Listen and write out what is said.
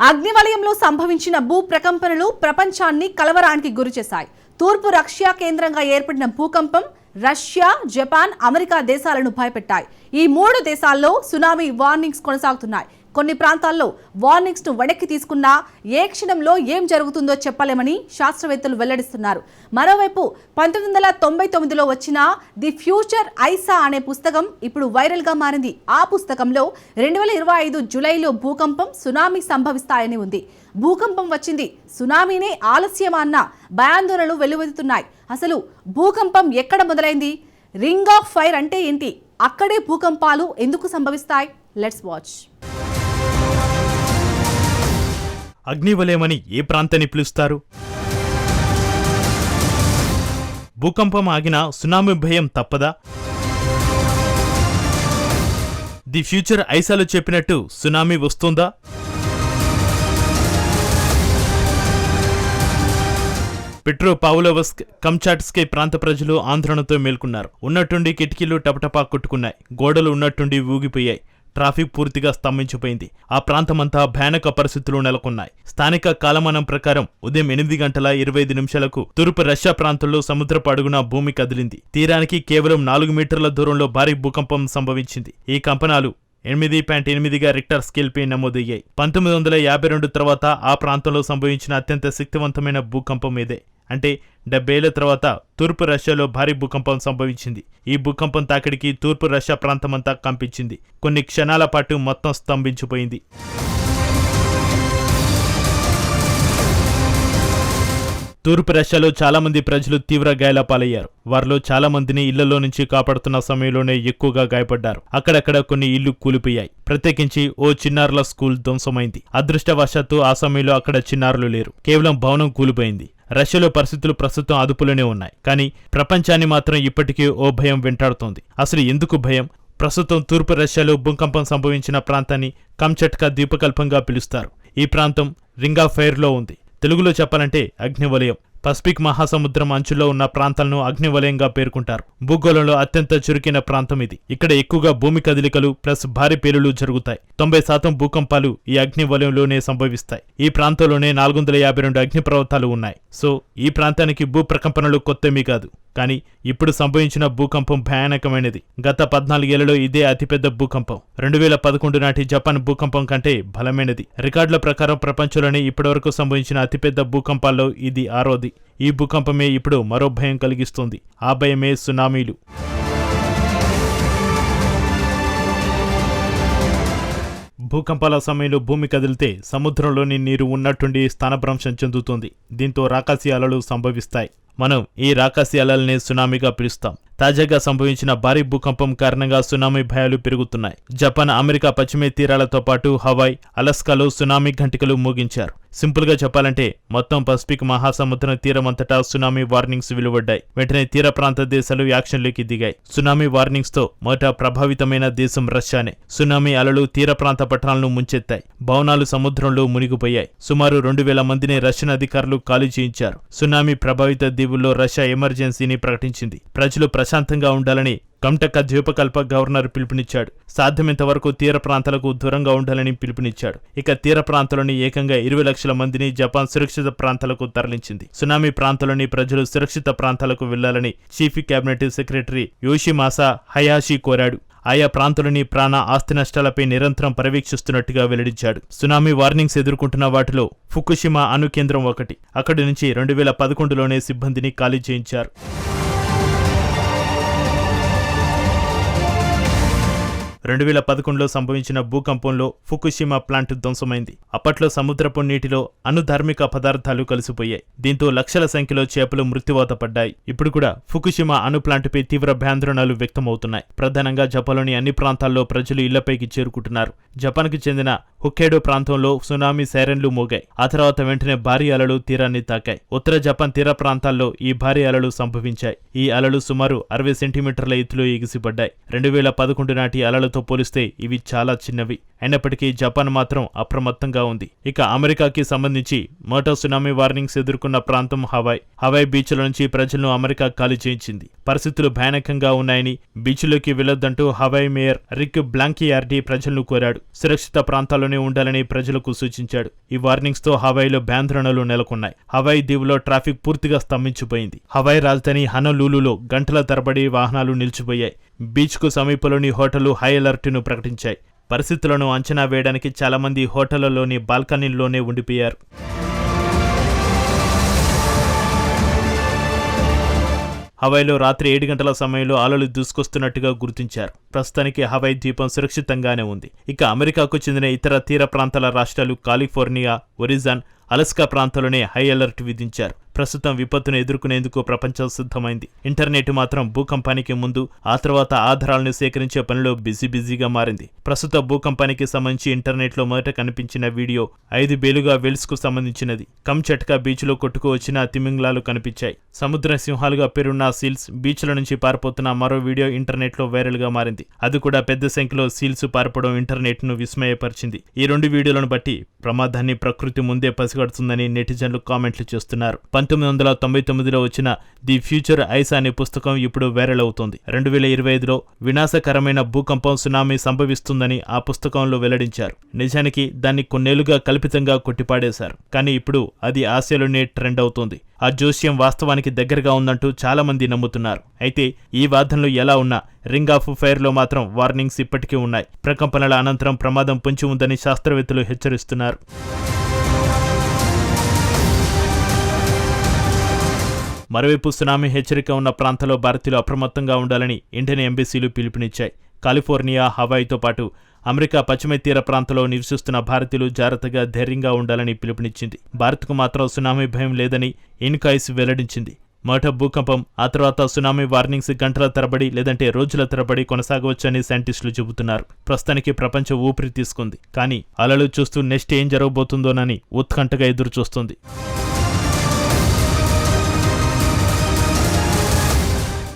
అగ్నివలయంలో సంభవించిన భూ ప్రకంపనలు ప్రపంచాన్ని కలవరానికి గురిచేశాయి తూర్పు రష్యా కేంద్రంగా ఏర్పడిన భూకంపం రష్యా జపాన్ అమెరికా దేశాలను భయపెట్టాయి. ఈ మూడు దేశాల్లో సునామీ వార్నింగ్స్ కొనసాగుతున్నాయి. కొన్ని ప్రాంతాల్లో వార్నింగ్స్ను వెనక్కి తీసుకున్నా ఏ క్షణంలో ఏం జరుగుతుందో చెప్పలేమని శాస్త్రవేత్తలు వెల్లడిస్తున్నారు. మరోవైపు పంతొమ్మిది వందల తొంభై తొమ్మిదిలో వచ్చిన ది ఫ్యూచర్ ఐసా అనే పుస్తకం ఇప్పుడు వైరల్గా మారింది. ఆ పుస్తకంలో రెండు వేల ఇరవై ఐదు జూలైలో భూకంపం సునామీ సంభవిస్తాయని ఉంది. భూకంపం వచ్చింది. సునామీనే ఆలస్యమా అన్న భయాందోళనలు వెల్లువెత్తుతున్నాయి. అసలు భూకంపం ఎక్కడ మొదలైంది? రింగ్ ఆఫ్ ఫైర్ అంటే ఏంటి? అక్కడే భూకంపాలు ఎందుకు సంభవిస్తాయి? Let's watch. అగ్నివలయమని ఏ ప్రాంతాన్ని పిలుస్తారు? భూకంపం ఆగినా సునామీ భయం తప్పదా? ది ఫ్యూచర్ ఐసాలో చెప్పినట్టు సునామీ వస్తుందా? పెట్రో పావులోవస్క్ కంచాట్స్కే ప్రాంత ప్రజలు ఆందోళనతో మేల్కొన్నారు. ఉన్నట్టుండి కిటికీలు టపటపా కొట్టుకున్నాయి. గోడలు ఉన్నట్టుండి ఊగిపోయాయి. ట్రాఫిక్ పూర్తిగా స్తంభించిపోయింది. ఆ ప్రాంతమంతా భయానక పరిస్థితులు నెలకొన్నాయి. స్థానిక కాలమానం ప్రకారం ఉదయం ఎనిమిది గంటల ఇరవై ఐదు నిమిషాలకు తూర్పు రష్యా ప్రాంతంలో సముద్ర పడుగున భూమి కదిలింది. తీరానికి కేవలం నాలుగు మీటర్ల దూరంలో భారీ భూకంపం సంభవించింది. ఈ కంపనాలు ఎనిమిది పాయింట్ ఎనిమిదిగా రిక్టర్ స్కేల్పై నమోదయ్యాయి. పంతొమ్మిది వందల యాభై రెండు తర్వాత ఆ ప్రాంతంలో సంభవించిన అత్యంత శక్తివంతమైన భూకంపం ఇదే. అంటే డెబ్బేళ్ళ తర్వాత తూర్పు రష్యాలో భారీ భూకంపం సంభవించింది. ఈ భూకంపం తాకిడికి తూర్పు రష్యా ప్రాంతమంతా కంపించింది. కొన్ని క్షణాల పాటు మొత్తం స్తంభించిపోయింది. తూర్పు రష్యాలో చాలామంది ప్రజలు తీవ్ర గాయాల పాలయ్యారు. వారిలో చాలా మందిని ఇళ్ళలో నుంచి కాపాడుతున్న సమయంలోనే ఎక్కువగా గాయపడ్డారు. అక్కడక్కడ కొన్ని ఇళ్ళు కూలిపోయాయి. ప్రత్యేకించి ఓ చిన్నారుల స్కూల్ ధ్వంసమైంది. అదృష్టవశాత్తు ఆ సమయంలో అక్కడ చిన్నారులు లేరు. కేవలం భవనం కూలిపోయింది. రష్యాలో పరిస్థితులు ప్రస్తుతం అదుపులోనే ఉన్నాయి. కానీ ప్రపంచాన్ని మాత్రం ఇప్పటికీ ఓ భయం వెంటాడుతోంది. అసలు ఎందుకు భయం? ప్రస్తుతం తూర్పు రష్యాలో భూకంపం సంభవించిన ప్రాంతాన్ని కంచట్కా ద్వీపకల్పంగా పిలుస్తారు. ఈ ప్రాంతం రింగ్ ఆఫ్ ఫైర్లో ఉంది. తెలుగులో చెప్పాలంటే అగ్నివలయం. పసిఫిక్ మహాసముద్రం అంచులో ఉన్న ప్రాంతాలను అగ్నివలయంగా పేర్కొంటారు. భూగోళంలో అత్యంత చురుకైన ప్రాంతం ఇది. ఇక్కడ ఎక్కువగా భూమి కదలికలు ప్లస్ భారీ పేలులు జరుగుతాయి. తొంభై శాతం భూకంపాలు ఈ అగ్నివలయంలోనే సంభవిస్తాయి. ఈ ప్రాంతంలోనే నాలుగు వందల యాభై రెండు అగ్నిపర్వతాలు ఉన్నాయి. సో ఈ ప్రాంతానికి భూ ప్రకంపనలు కొత్తమీ కాదు. కానీ ఇప్పుడు సంభవించిన భూకంపం భయానకమైనది. గత పద్నాలుగేళ్ళలో ఇదే అతిపెద్ద భూకంపం. రెండు వేల పదకొండు నాటి జపాన్ భూకంపం కంటే బలమైనది. రికార్డుల ప్రకారం ప్రపంచంలోనే ఇప్పటివరకు సంభవించిన అతిపెద్ద భూకంపాల్లో ఇది ఆరోది. ఈ భూకంపమే ఇప్పుడు మరో భయం కలిగిస్తుంది. ఆ భయమే సునామీలు. భూకంపాల సమయంలో భూమి కదిలితే సముద్రంలోని నీరు ఉన్నట్టుండి స్థానభ్రంశం చెందుతుంది. దీంతో రాకాసి అలలు సంభవిస్తాయి. మనం ఈ రాకాసి అలల్ని సునామీగా పిలుస్తాం. తాజాగా సంభవించిన భారీ భూకంపం కారణంగా సునామీ భయాలు పెరుగుతున్నాయి. జపాన్ అమెరికా పశ్చిమ తీరాలతో పాటు హవాయ్ అలస్కాలో సునామీ ఘంటికలు మోగించారు. సింపుల్గా చెప్పాలంటే మొత్తం పసిఫిక్ మహాసముద్రం తీరమంతటా సునామీ వార్నింగ్స్ వెలువడ్డాయి. వెంటనే తీర ప్రాంత దేశాలు యాక్షన్లోకి దిగాయి. సునామీ వార్నింగ్స్తో మొదట ప్రభావితమైన దేశం రష్యానే. సునామీ అలలు తీర ప్రాంత పట్టణాలను ముంచెత్తాయి. భవనాలు సముద్రంలో మునిగిపోయాయి. సుమారు రెండు వేల మందిని రష్యన్ అధికారులు ఖాళీ చేయించారు. సునామీ ప్రభావిత దీవుల్లో రష్యా ఎమర్జెన్సీని ప్రకటించింది. ప్రజలు ప్రశాంతంగా ఉండాలని కంటక ద్వీపకల్ప గవర్నర్ పిలుపునిచ్చాడు. సాధ్యమైనంత వరకు తీర ప్రాంతాలకు దూరంగా ఉండాలని పిలుపునిచ్చాడు. ఇక తీర ప్రాంతాలని ఏకంగా ఇరవై లక్షల మందిని జపాన్ సురక్షిత ప్రాంతాలకు తరలించింది. సునామీ ప్రాంతంలోని ప్రజలు సురక్షిత ప్రాంతాలకు వెళ్ళాలని chief cabinet secretary Yoshimasa Hayashi కోరాడు. ఆయా ప్రాంతాలని ప్రాణ ఆస్తి నష్టాలపై నిరంతరం పర్యవేక్షిస్తున్నట్టుగా వెల్లడించాడు. సునామీ వార్నింగ్స్ ఎదుర్కొంటున్న వాటిలో ఫుకుషిమా అణు కేంద్రం ఒకటి. అక్కడి నుంచి రెండు వేల పదకొండులోనే సిబ్బందిని ఖాళీ చేయించారు. రెండు వేల పదకొండులో సంభవించిన భూకంపంలో ఫుకుషిమా ప్లాంట్ ధ్వంసమైంది. అప్పట్లో సముద్రపు నీటిలో అనుధార్మిక పదార్థాలు కలిసిపోయాయి. దీంతో లక్షల సంఖ్యలో చేపలు మృత్యువాత పడ్డాయి. ఇప్పుడు కూడా ఫుకుషిమా అణు ప్లాంటుపై తీవ్ర భయాందోళనలు వ్యక్తమవుతున్నాయి. ప్రధానంగా జపాన్లోని అన్ని ప్రాంతాల్లో ప్రజలు ఇళ్ళపైకి చేరుకుంటున్నారు. జపాన్కు చెందిన హుక్కేడో ప్రాంతంలో సునామీ సైరన్లు మోగాయి. ఆ తర్వాత వెంటనే భారీ అలలు తీరాన్ని తాకాయి. ఉత్తర జపాన్ తీర ప్రాంతాల్లో ఈ భారీ అలలు సంభవించాయి. ఈ అలలు సుమారు అరవై సెంటీమీటర్ల ఎత్తులో ఎగిసిపడ్డాయి. రెండు వేల పదకొండు నాటి అలలతో పోలిస్తే ఇవి చాలా చిన్నవి. అయినప్పటికీ జపాన్ మాత్రం అప్రమత్తంగా ఉంది. ఇక అమెరికాకి సంబంధించి మోటో సునామీ వార్నింగ్స్ ఎదుర్కొన్న ప్రాంతం హవాయ్. హవాయ్ బీచ్ల నుంచి ప్రజలను అమెరికా ఖాళీ చేయించింది. పరిస్థితులు భయానకంగా ఉన్నాయని బీచ్లోకి వెళ్ళొద్దంటూ హవాయ్ మేయర్ రిక్ బ్లాంకియార్డీ ప్రజలను కోరాడు. సురక్షిత ప్రాంతాల్లోనే ఉండాలని ప్రజలకు సూచించాడు. ఈ వార్నింగ్స్తో హవాయిలో భయాందోళనలు నెలకొన్నాయి. హవాయి దీవులో ట్రాఫిక్ పూర్తిగా స్తంభించిపోయింది. హవాయి రాజధాని హనలూలులో గంటల తరబడి వాహనాలు నిలిచిపోయాయి. బీచ్కు సమీపంలోని హోటళ్ళు హై అలర్ట్ను ప్రకటించాయి. పరిస్థితులను అంచనా వేయడానికి చాలామంది హోటళ్ళలోని బాల్కనీల్లోనే ఉండిపోయారు. హవాయిలో రాత్రి ఏడు గంటల సమయంలో అలలు దూసుకొస్తున్నట్టుగా గుర్తించారు. ప్రస్తుతానికి హవాయి ద్వీపం సురక్షితంగానే ఉంది. ఇక అమెరికాకు చెందిన ఇతర తీర ప్రాంతాల రాష్ట్రాలు కాలిఫోర్నియా ఒరిజాన్ అలస్కా ప్రాంతాల్లోనే హై అలర్ట్ విధించారు. ప్రస్తుతం విపత్తును ఎదుర్కొనేందుకు ప్రపంచం సిద్ధమైంది. ఇంటర్నెట్ మాత్రం భూకంపానికి ముందు ఆ తర్వాత ఆధారాలను సేకరించే పనిలో బిజీ బిజీగా మారింది. ప్రస్తుత భూకంపానికి సంబంధించి ఇంటర్నెట్లో మొదట కనిపించిన వీడియో ఐదు బేలుగా వెల్స్కు సంబంధించినది. కంచట్కా బీచ్లో కొట్టుకు వచ్చిన తిమింగ్లాలు కనిపించాయి. సముద్ర సింహాలుగా పేరున్న సీల్స్ బీచ్ల నుంచి పారిపోతున్న మరో వీడియో ఇంటర్నెట్లో వైరల్గా మారింది. అది కూడా పెద్ద సంఖ్యలో సీల్స్ పారిపోవడం ఇంటర్నెట్ను విస్మయపరిచింది. ఈ రెండు వీడియోలను బట్టి ప్రమాదాన్ని ప్రకృతి ముందే పసిగడుతుందని నెటిజన్లు కామెంట్లు చేస్తున్నారు. పంతొమ్మిది వందల తొంభై తొమ్మిదిలో వచ్చిన ది ఫ్యూచర్ ఐస్ అనే పుస్తకం ఇప్పుడు వైరల్ అవుతోంది. రెండు వేల ఇరవై ఐదులో వినాశకరమైన భూకంపం సునామీ సంభవిస్తుందని ఆ పుస్తకంలో వెల్లడించారు. నిజానికి దాన్ని కొన్నేళ్ళుగా కల్పితంగా కొట్టిపాడేశారు. కానీ ఇప్పుడు అది ఆసియాలోనే ట్రెండ్ అవుతోంది. ఆ జోస్యం వాస్తవానికి దగ్గరగా ఉందంటూ చాలా మంది నమ్ముతున్నారు. అయితే ఈ వాదనలు ఎలా ఉన్నా రింగ్ ఆఫ్ ఫైర్లో మాత్రం వార్నింగ్స్ ఇప్పటికీ ఉన్నాయి. ప్రకంపనల అనంతరం ప్రమాదం పొంచి ఉందని శాస్త్రవేత్తలు హెచ్చరిస్తున్నారు. మరోవైపు సునామీ హెచ్చరిక ఉన్న ప్రాంతంలో భారతీయులు అప్రమత్తంగా ఉండాలని ఇండియన్ ఎంబీసీలు పిలుపునిచ్చాయి. కాలిఫోర్నియా హవాయితో పాటు అమెరికా పశ్చిమ తీర ప్రాంతంలో నివసిస్తున్న భారతీయులు జాగ్రత్తగా ధైర్యంగా ఉండాలని పిలుపునిచ్చింది. భారత్కు మాత్రం సునామీ భయం లేదని ఇన్కాయిస్ వెల్లడించింది. మొదట భూకంపం ఆ తర్వాత సునామీ వార్నింగ్స్ గంటల తరబడి లేదంటే రోజుల తరబడి కొనసాగవచ్చని సైంటిస్టులు చెబుతున్నారు. ప్రస్తుతానికి ప్రపంచం ఊపిరి తీసుకుంది. కానీ అలలు చూస్తూ నెక్స్ట్ ఏం జరగబోతుందోనని ఉత్కంఠగా ఎదురు చూస్తుంది